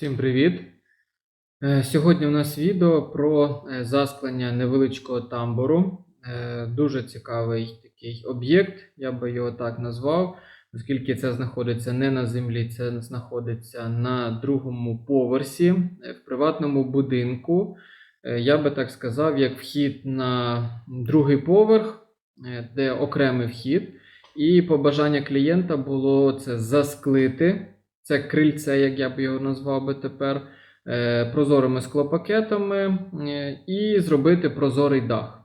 Всім привіт! Е, Сьогодні у нас відео про е, засклення невеличкого тамбуру. Е, Дуже цікавий такий об'єкт, я би його так назвав, оскільки це знаходиться не на землі, це знаходиться на другому поверсі в приватному будинку. Я би так сказав, як вхід на другий поверх, де окремий вхід. І побажання клієнта було це засклити. Це крильце, як я б його назвав би тепер, е, прозорими склопакетами е, і зробити прозорий дах.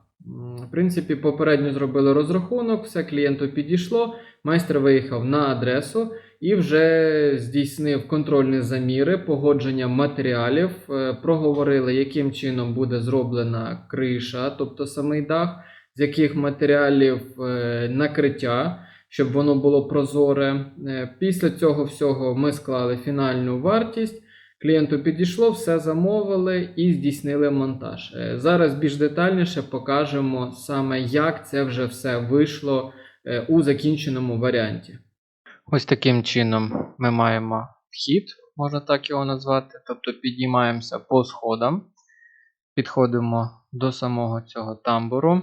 В принципі, попередньо зробили розрахунок, все клієнту підійшло. Майстер виїхав на адресу і вже здійснив контрольні заміри, погодження матеріалів, е, проговорили, яким чином буде зроблена криша, тобто самий дах, з яких матеріалів накриття щоб воно було прозоре. Е, Після цього всього ми склали фінальну вартість. Клієнту підійшло, все замовили і здійснили монтаж. Е, Зараз більш детальніше покажемо саме, як це вже все вийшло е, у закінченому варіанті. Ось таким чином ми маємо вхід, можна так його назвати. Тобто піднімаємося по сходам, підходимо до самого цього тамбуру.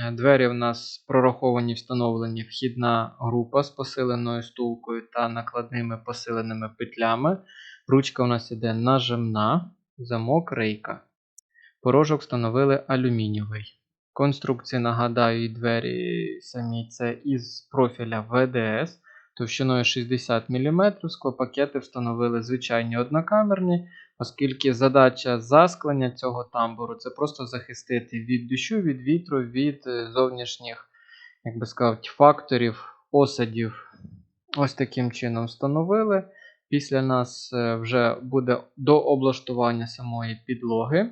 Е, Двері в нас прораховані, встановлені вхідна група з посиленою стулкою та накладними посиленими петлями. Ручка у нас іде нажимна, замок рейка. Порожок встановили алюмінієвий. Конструкції, нагадаю, і двері самі це із профіля ВДС товщиною 60 мм. Склопакети встановили звичайні однокамерні, оскільки задача засклення цього тамбуру це просто захистити від дощу, від вітру, від е, зовнішніх, як би сказати, факторів, осадів. Ось таким чином встановили. Після нас е, вже буде до облаштування самої підлоги.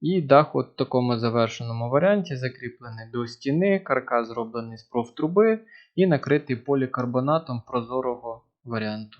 І дах от в такому завершеному варіанті закріплений до стіни, каркас зроблений з профтруби і накритий полікарбонатом прозорого варіанту.